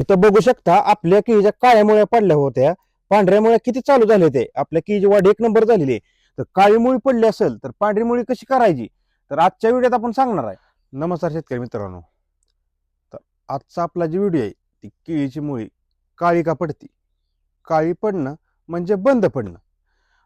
इथं बघू शकता आपल्या केळीच्या काळ्या मुळ्या पडल्या होत्या. पांढऱ्या मुळ्या किती चालू झाले ते? आपल्या केळीची वाढ एक नंबर झालेली आहे. तर काळी मुळी पडली असेल तर पांढरी मुळी कशी करायची? तर आजच्या व्हिडिओत आपण सांगणार आहे. नमस्कार शेतकरी मित्रांनो. तर आजचा आपला जी व्हिडिओ आहे ती केळीची मुळी काळी का पडती? काळी पडणं म्हणजे बंद पडणं.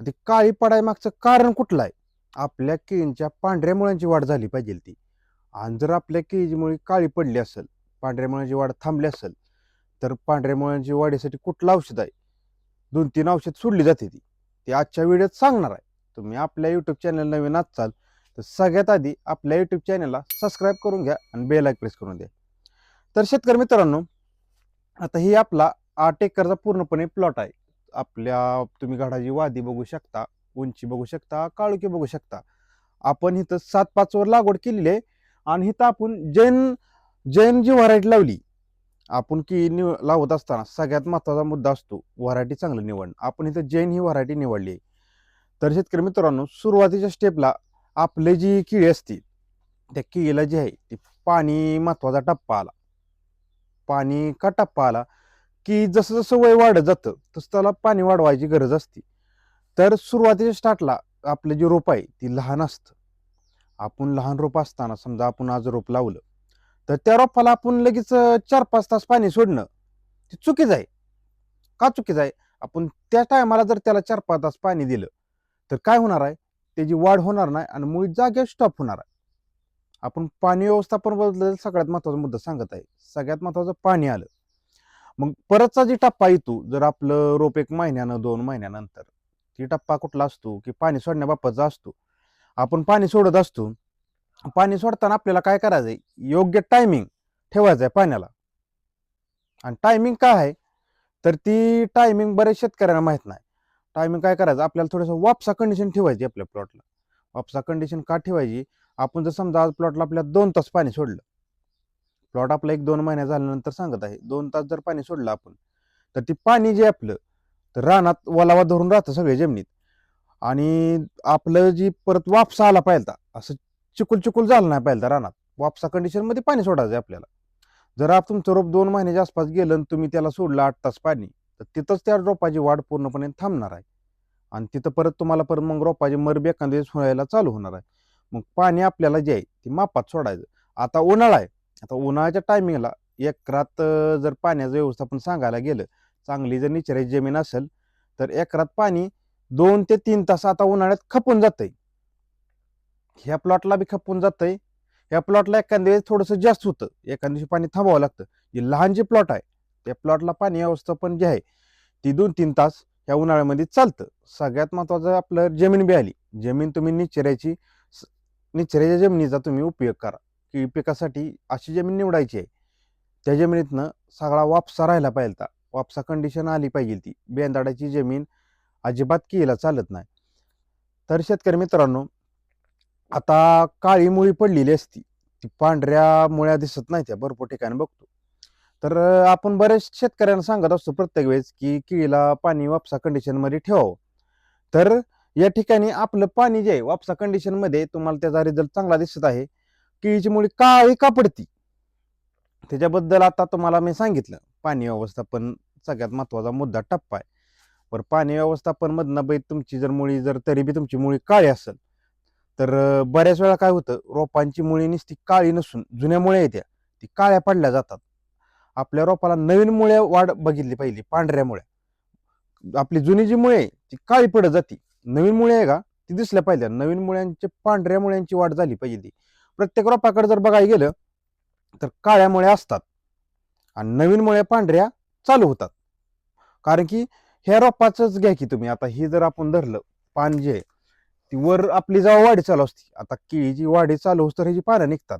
ती काळी पडायमागचं कारण कुठलं आहे? आपल्या केळींच्या पांढऱ्या मुळांची वाढ झाली पाहिजे ती. आणि जर आपल्या केळीची मुळी काळी पडली असेल पांढऱ्या मुळांची वाढ थांबली असेल तर पांढऱ्या मुळ्यांची वाढीसाठी कुठलं औषध आहे? दोन तीन औषध सोडली जाते ती. ते आजच्या व्हिडिओत सांगणार आहे. तुम्ही आपल्या यूट्यूब चॅनल नवीन असाल तर सगळ्यात आधी आपल्या यूट्यूब चॅनलला सबस्क्राईब करून घ्या आणि बेल प्रेस करून द्या. तर शेतकरी मित्रांनो आता ही आपला आठ एकरचा पूर्णपणे प्लॉट आहे. आपल्या तुम्ही घडाची वादी बघू शकता उंची बघू शकता काळुकी बघू शकता. आपण इथं सात पाचवर लागवड केलेली आहे आणि इथं आपण जैन जैन जी व्हरायटी लावली. आपण की निव लावत असताना सगळ्यात महत्त्वाचा मुद्दा असतो व्हरायटी चांगली निवडणं आपण इथं जैन ही व्हरायटी निवडली आहे. तर शेतकरी मित्रांनो सुरुवातीच्या स्टेपला आपली जी किळी असते त्या किळीला जी आहे ती पाणी महत्त्वाचा टप्पा आला. पाणी का टप्पा आला? की जसं जसं वय वाढत जातं तसं त्याला पाणी वाढवायची गरज असते. तर सुरुवातीच्या स्टार्टला आपलं जे रोप आहे ती लहान असतं. आपण लहान रोप असताना समजा आपण आज रोप लावलं तर त्या रोपाला आपण लगेच चार पाच तास पाणी सोडणं. ते चुकीचं आहे. का चुकीचं आहे? आपण त्या टायमाला जर त्याला चार पाच तास पाणी दिलं तर काय होणार आहे? त्याची वाढ होणार नाही आणि मुळी जागेवर स्टॉप होणार आहे. आपण पाणी व्यवस्थापन बदल सगळ्यात महत्त्वाचा मुद्दा सांगत आहे. सगळ्यात महत्वाचं पाणी आलं. मग परतचा जी टप्पा येतो जर आपलं रोप एक महिन्यानं दोन महिन्यानंतर ती टप्पा कुठला असतो? की पाणी सोडण्याबाबतचा असतो. आपण पाणी सोडत असतो पाणी सोडताना आपल्याला काय करायचं आहे योग्य टायमिंग ठेवायचं आहे पाण्याला. आणि टायमिंग काय आहे? तर ती टायमिंग बऱ्याच शेतकऱ्यांना माहीत नाही. टायमिंग काय करायचं? आपल्याला थोडंसं वापसा कंडिशन ठेवायची आपल्या प्लॉटला वापसा कंडिशन का ठेवायची? आपण जर समजा आज प्लॉटला आपल्या दोन तास पाणी सोडलं. प्लॉट आपला एक दोन महिन्या झाल्यानंतर सांगत आहे दोन तास जर पाणी सोडलं आपण तर ती पाणी जे आपलं तर रानात वलावा धरून राहतं सगळे जमिनीत. आणि आपलं जी परत वापसा आला पाहिजे असं चिकुल चिकुल झालं नाही पाहिजे रानात. वापसा कंडिशनमध्ये पाणी सोडायचं आहे आपल्याला. जर आप तुमचं रोप दोन महिन्याच्या आसपास गेलं आणि तुम्ही त्याला सोडलं आठ तास पाणी तर तिथंच त्या रोपाची वाढ पूर्णपणे थांबणार आहे. आणि तिथं परत तुम्हाला परत मग रोपाची मरब एखाद्या दिवस व्हायला चालू होणार आहे. मग पाणी आपल्याला जे आहे ते मापात सोडायचं. आता उन्हाळा आहे. आता उन्हाळ्याच्या टायमिंगला एकरात जर पाण्याचं व्यवस्थापन सांगायला गेलं चांगली जर निचराची जमीन असेल तर एकरात पाणी दोन ते तीन तास आता उन्हाळ्यात खपून जातंय. ह्या प्लॉटला बी खपून जातंय. ह्या प्लॉटला एखाद्या वेळेस थोडंसं जास्त होतं. एखाद्या दिवशी पाणी थांबावं लागतं. जे लहान जे प्लॉट आहे त्या प्लॉटला पाणी व्यवस्थापन जे आहे ती दोन तीन तास ह्या उन्हाळ्यामध्ये चालतं. सगळ्यात महत्वाचं आपलं जमीन बी आली. जमीन तुम्ही निचऱ्याची निचऱ्याच्या जमिनीचा तुम्ही उपयोग करा. की पिकासाठी अशी जमीन निवडायची आहे. त्या जमिनीतनं सगळा वापसा राहिला पाहिजे वापसा कंडिशन आली पाहिजे ती बेंदाडाची जमीन अजिबात केला चालत नाही. तर शेतकरी मित्रांनो आता काळी मुळी पडलेली असती. ती पांढऱ्या मुळ्या दिसत नाही त्या भरपूर ठिकाणी बघतो. तर आपण बरेच शेतकऱ्यांना सांगत असतो प्रत्येक वेळेस की केळीला पाणी वापसा कंडिशनमध्ये ठेवावं. तर या ठिकाणी आपलं पाणी जे आहे वापसा कंडिशनमध्ये तुम्हाला त्याचा रिझल्ट चांगला दिसत आहे. केळीची मुळी काळी का पडती? त्याच्याबद्दल आता तुम्हाला मी सांगितलं. पाणी व्यवस्थापन सगळ्यात महत्त्वाचा मुद्दा टप्पा आहे. बरं पाणी व्यवस्थापन मधनं तुमची जर मुळी जर तरी बी तुमची मुळी काळी असेल तर बऱ्याच वेळा काय होतं रोपांची मुळी नुसती काळी नसून जुन्या मुळ्या येत्या ती काळ्या पडल्या जातात. आपल्या रोपाला नवीन मुळ्या वाढ बघितली पाहिजे पांढऱ्या मुळ्या. आपली जुनी जी मुळे आहे ती काळी पडत जाते. नवीन मुळे आहे का ती दिसल्या पाहिजे नवीन मुळ्यांची पांढऱ्या मुळ्यांची वाढ झाली पाहिजे ती प्रत्येक रोपाकडे जर बघायला गेलं तर काळ्या मुळ्या असतात आणि नवीन मुळ्या पांढऱ्या चालू होतात. कारण की ह्या रोपाचंच घ्या की तुम्ही. आता ही जर आपण धरलं पान जे आहे ती वर आपली जेव्हा वाढी चालू असते आता केळीची वाढी चालू होस तर ह्याची पानं निघतात.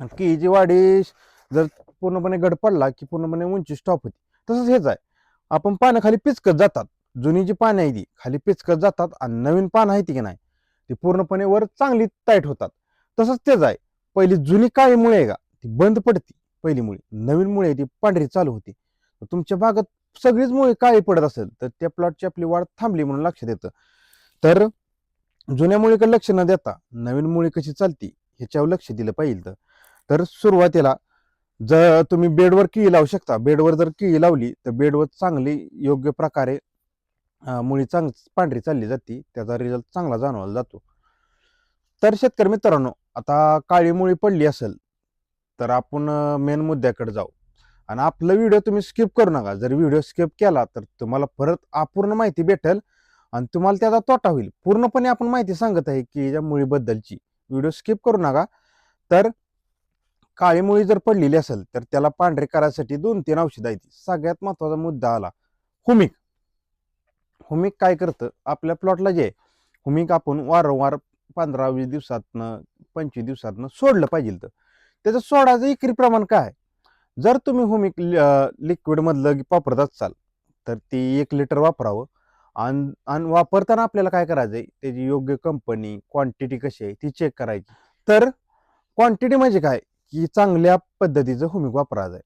आणि केळीची वाढी जर पूर्णपणे गड पडला की पूर्णपणे उंची स्टॉप होती. तसंच हेच आहे. आपण पानं खाली पिचकत जातात. जुनी जी पानं आहे ती खाली पिचकत जातात आणि नवीन पानं आहे ती की नाही ती पूर्णपणे वर चांगली टाईट होतात. तसंच तेच आहे. पहिली जुनी काळी मुळे आहे का ती बंद पडती. पहिली मुळी. नवीन मुळे ती पांढरी चालू होती. तर तुमच्या भागात सगळीच मुळे काळी पडत असेल तर त्या प्लॉटची आपली वाढ थांबली म्हणून लक्षात येतं. तर जुन्या मुळीकडे लक्ष न देता नवीन मुळी कशी चालती ह्याच्यावर लक्ष दिलं पाहिजे तर. सुरुवातीला जर तुम्ही बेडवर किळी लावू शकता बेडवर जर किळी लावली तर बेडवर चांगली योग्य प्रकारे मुळी चांग पांढरी चालली जाते त्याचा रिझल्ट चांगला जाणवला जातो. तर शेतकरी मित्रांनो आता काळी मुळी पडली असेल तर आपण मेन मुद्द्याकडे जाऊ. आणि आपलं व्हिडिओ तुम्ही स्किप करू नका. जर व्हिडिओ स्किप केला तर तुम्हाला परत अपूर्ण माहिती भेटेल आणि तुम्हाला त्याचा तोटा होईल. पूर्णपणे आपण माहिती सांगत आहे की या मुळीबद्दलची. व्हिडिओ स्किप करू नका. तर काळी मुळी जर पडलेली असेल तर त्याला पांढरे करायसाठी दोन तीन औषधं आहेत. सगळ्यात महत्त्वाचा मुद्दा आला. हुमिक. हुमिक काय करतं? आपल्या प्लॉटला जे आहे, हुमिक आपण वारंवार पंधरा वीस दिवसातनं पंचवीस दिवसातनं सोडलं पाहिजे तर त्याचं सोडायचं इकरी प्रमाण काय? आहे? जर तुम्ही हुमिक लिक्विडमधलं वापरत असाल तर ती एक लिटर वापरावं. आणि आणि वापरताना आपल्याला काय करायचं आहे त्याची योग्य कंपनी क्वांटिटी कशी आहे ती चेक करायची. तर क्वांटिटी म्हणजे काय? की चांगल्या पद्धतीचं हुमिक वापरायचं आहे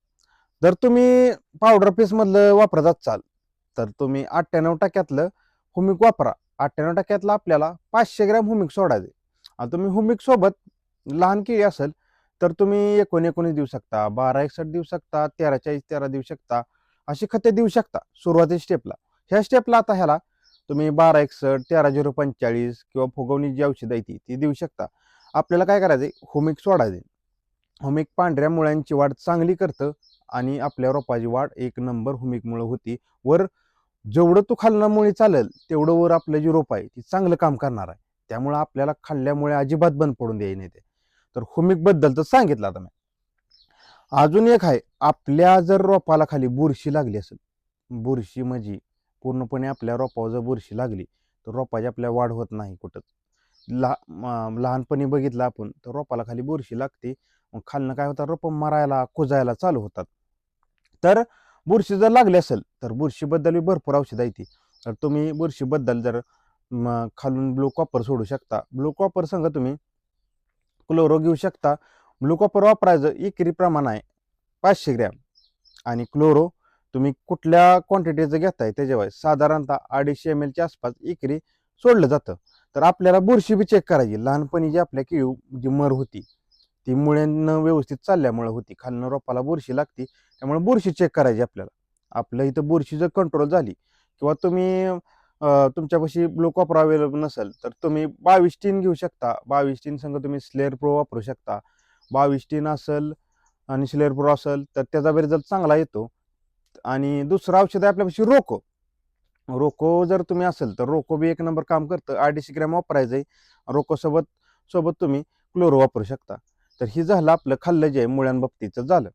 जर तुम्ही पावडर पेस्टमधलं वापरत असाल तर तुम्ही अठ्ठ्याण्णव टक्क्यातलं हुमिक वापरा. अठ्ठ्याण्णव टक्क्यातलं आपल्याला पाचशे ग्रॅम हुमिक सोडायचे आणि तुम्ही हुमिक सोबत लहान केळी असेल तर तुम्ही एकोण एकोणीस देऊ शकता बारा एकसष्ट देऊ शकता तेरा चाळीस तेरा देऊ शकता अशी खते देऊ शकता सुरुवाती स्टेपला ह्या स्टेपला आता ह्याला तुम्ही बारा एकसष्ट तेरा झिरो पंचेचाळीस किंवा फुगवणी जी औषधं आहे ती ती देऊ शकता. आपल्याला काय करायचंय? हुमिक सोडायचे हुमिक पांढऱ्या मुळ्यांची वाढ चांगली करतं आणि आपल्या रोपाची वाढ एक नंबर होमिकमुळं होती. वर जेवढं तू खालनं चालेल तेवढं वर आपलं जी रोप आहे ती चांगलं काम करणार आहे. त्यामुळं आपल्याला खाल्ल्यामुळे अजिबात बंद पडून द्यायचे नाही ते. तर होमिकबद्दल तर सांगितलं आता मी. अजून एक आहे आपल्या जर रोपाला खाली बुरशी लागली असेल बुरशी म्हणजे पूर्णपणे आपल्या रोपावर जर बुरशी लागली तर रोपाची आपल्या वाढ होत नाही कुठंच ला लहानपणी बघितलं आपण तर रोपाला खाली बुरशी लागते मग खालनं काय होतं रोप? मरायला कुजायला चालू होतात. तर बुरशी जर लागली असेल तर बुरशीबद्दल भरपूर औषधं आहे ती. तर तुम्ही बुरशीबद्दल जर खालून ब्लू कॉपर सोडू शकता. ब्लू कॉपर संग तुम्ही क्लोरो घेऊ शकता. ब्लू कॉपर वापरायचं एकरी प्रमाण आहे पाचशे ग्रॅम आणि क्लोरो तुम्ही कुठल्या क्वांटिटीचं घेताय त्याच्यावर? साधारणतः अडीचशे एम एलच्या आसपास एकरी सोडलं जातं. तर आपल्याला बुरशी बी चेक करायची. लहानपणी जी आपल्या केळी जी मर होती ती मुळ्यानं व्यवस्थित चालल्यामुळे होती. खालनं रोपाला बुरशी लागती त्यामुळे बुरशी चेक करायची आपल्याला. आपल्या इथं बुरशी जर कंट्रोल झाली. किंवा तुम्ही तुमच्यापाशी ब्लू कॉपर अवेलेबल नसेल तर तुम्ही बावीस टीन घेऊ शकता. बावीस टीन संग तुम्ही स्लेअर प्रो वापरू शकता. बावीस टीन असेल आणि स्लेअर प्रो असेल तर त्याचा रिझल्ट चांगला येतो. आणि दुसरं औषध आहे आपल्यापाशी रोको. रोको जर तुम्ही असेल तर रोको बी एक नंबर काम करतं. अडीचशे ग्रॅम वापरायचं आहे. रोकोसोबत सोबत तुम्ही क्लोरो वापरू शकता. तर हे झालं आपलं खाल्लं जे आहे मुळ्यांबाबतीचं झालं.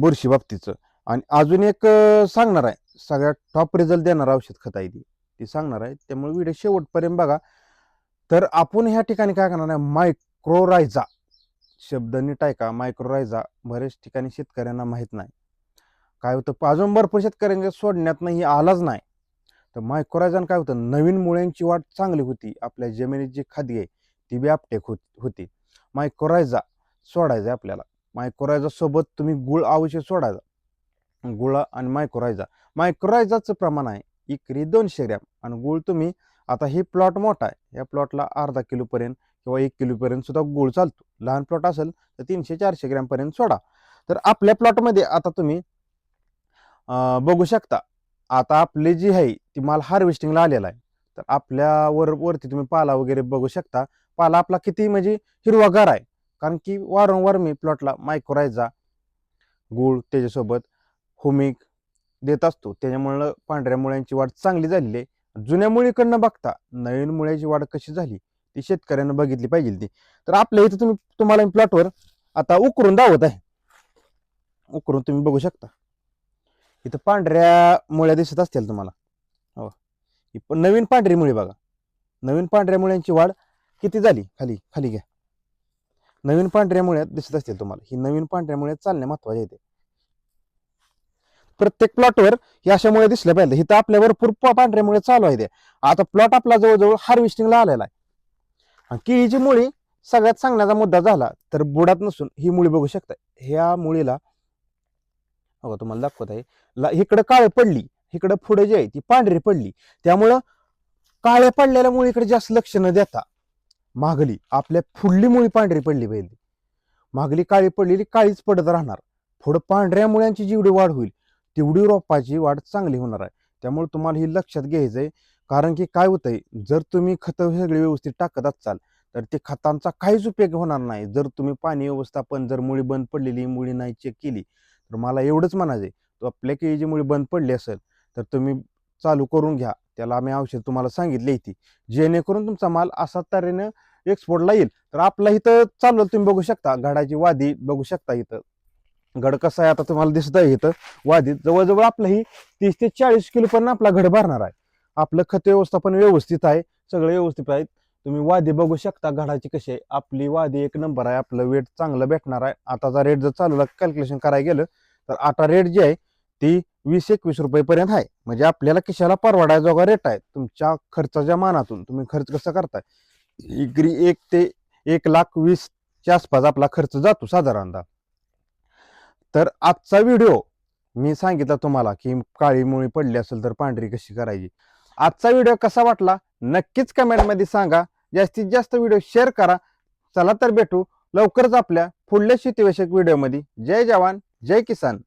बुरशी बाबतीचं. आणि अजून एक सांगणार आहे. सगळ्यात टॉप रिझल्ट देणार औषध खत आहे ती. ती सांगणार आहे. त्यामुळे व्हिडिओ शेवटपर्यंत बघा. तर आपण ह्या ठिकाणी काय करणार आहे? मायक्रोरायझा शब्द नीट आहे का मायक्रोरायझा बरेच ठिकाणी शेतकऱ्यांना माहीत नाही. काय होतं प- अजून भरपूर शेतकऱ्यांच्या सोडण्यात नाही आलाच नाही. तर मायक्रोरायझान काय होतं नवीन मुळ्यांची वाट चांगली होती. आपल्या जमिनीत जी खाद्य आहे ती बी आपटेक होत होती. मायक्रोरायझा सोडायचं आहे आपल्याला. मायक्रोरायझा सोबत तुम्ही गुळ अवश्य सोडायचा. गुळ आणि मायक्रोरायझा मायक्रोरायझाचं प्रमाण आहे इकरी दोनशे ग्रॅम आणि गुळ तुम्ही आता हे प्लॉट मोठा आहे. या प्लॉटला अर्धा किलोपर्यंत किंवा एक किलोपर्यंत सुद्धा गुळ चालतो. लहान प्लॉट असेल तर तीनशे चारशे ग्रॅमपर्यंत सोडा. तर आपल्या प्लॉटमध्ये आता तुम्ही बघू शकता. आता आपली जी आहे ती माल हार्वेस्टिंगला आलेला आहे. तर आपल्या वर वरती तुम्ही पाला वगैरे बघू शकता. पाला आपला किती म्हणजे हिरवागार आहे. कारण की वारंवार मी प्लॉटला मायक्रोरायझा गुळ त्याच्यासोबत हुमिक देत असतो. त्याच्यामुळं पांढऱ्या मुळ्यांची वाढ चांगली झालेली आहे. जुन्या मुळीकडनं बघता नवीन मुळ्याची वाढ कशी झाली ती शेतकऱ्यांना बघितली पाहिजे ती. तर आपल्या इथं तुम्ही तुम्हाला प्लॉटवर आता उकरून दावत आहे. उकरून तुम्ही बघू शकता. इथं पांढऱ्या मुळ्या दिसत असतील तुम्हाला. हो. ही पण नवीन पांढरी मुळी बघा. नवीन पांढऱ्या मुळ्यांची वाढ किती झाली? खाली खाली घ्या. नवीन पांढऱ्या मुळ्यात दिसत असतील तुम्हाला. ही नवीन पांढऱ्या मुळ्यात चालणे महत्त्वाचे येते प्रत्येक प्लॉटवर हे अशा मुळे दिसल्या पाहिजे. इथं आपल्या भरपूर पांढऱ्या मुळे चालू आहे ते. आता प्लॉट आपला जवळजवळ हार्वेस्टिंगला आलेला आहे. आणि केळीची मुळी सगळ्यात सांगण्याचा मुद्दा झाला तर बुडात नसून ही मुळी बघू शकता ह्या मुळीला बघा तुम्हाला दाखवत आहे. ला- इकडं काळ पडली इकडं पुढे जी आहे ती पांढरी पडली. त्यामुळं काळ्या पडलेल्या मुळीकडे जास्त लक्ष न देता मागली आपल्या फुडली मुळी पांढरी पडली पाहिजे मागली काळी पडलेली काळीच पडत राहणार. पुढं पांढऱ्या मुळ्यांची जेवढी वाढ होईल तेवढी रोपाची वाढ चांगली होणार आहे. त्यामुळे तुम्हाला ही लक्षात घ्यायचं आहे कारण की काय होतंय जर तुम्ही खतं सगळी व्यवस्थित टाकत असाल तर ते खतांचा काहीच उपयोग होणार नाही. जर तुम्ही पाणी व्यवस्थापन जर मुळी बंद पडलेली मुळी नाही चेक केली तर मला एवढंच म्हणायचं आहे तो आपल्या की जी बंद पडली असेल तर तुम्ही चालू करून घ्या. त्याला आम्ही औषध तुम्हाला सांगितले ती. जेणेकरून तुमचा माल असा तऱ्हेनं एक्सपोर्टला येईल. तर आपला इथं चालू तुम्ही बघू शकता. घडाची वादी बघू शकता इथं. घड कसं आहे आता तुम्हाला दिसत आहे इथं. वादीत जवळजवळ आपलं ही तीस ते चाळीस किलो पण आपला घड भरणार आहे. आपलं खत व्यवस्थापन व्यवस्थित आहे. सगळं व्यवस्थित आहे. तुम्ही वादी बघू शकता घडाची कशी आहे. आपली वादी एक नंबर आहे. आपलं वेट चांगलं भेटणार आहे. आताचा रेट जर चालूला कॅल्क्युलेशन करायला गेलं तर आता रेट जी आहे ती वीस एकवीस रुपयेपर्यंत आहे. म्हणजे आपल्याला किशाला परवडायजोगा रेट आहे? तुमच्या खर्चाच्या मानातून तुम्ही खर्च कसा करताय? एकरी एक ते एक लाख वीसच्या आसपास आपला खर्च जातो साधारणतः. तर आजचा व्हिडिओ मी सांगितला तुम्हाला की काळी मुळी पडली असेल तर पांढरी कशी करायची? आजचा व्हिडिओ कसा वाटला? नक्कीच कमेंटमध्ये सांगा. जास्तीत जास्त व्हिडिओ शेअर करा. चला तर भेटू लवकरच आपल्या पुढल्या शेतीविषयक व्हिडिओमध्ये जय जवान. जय किसान.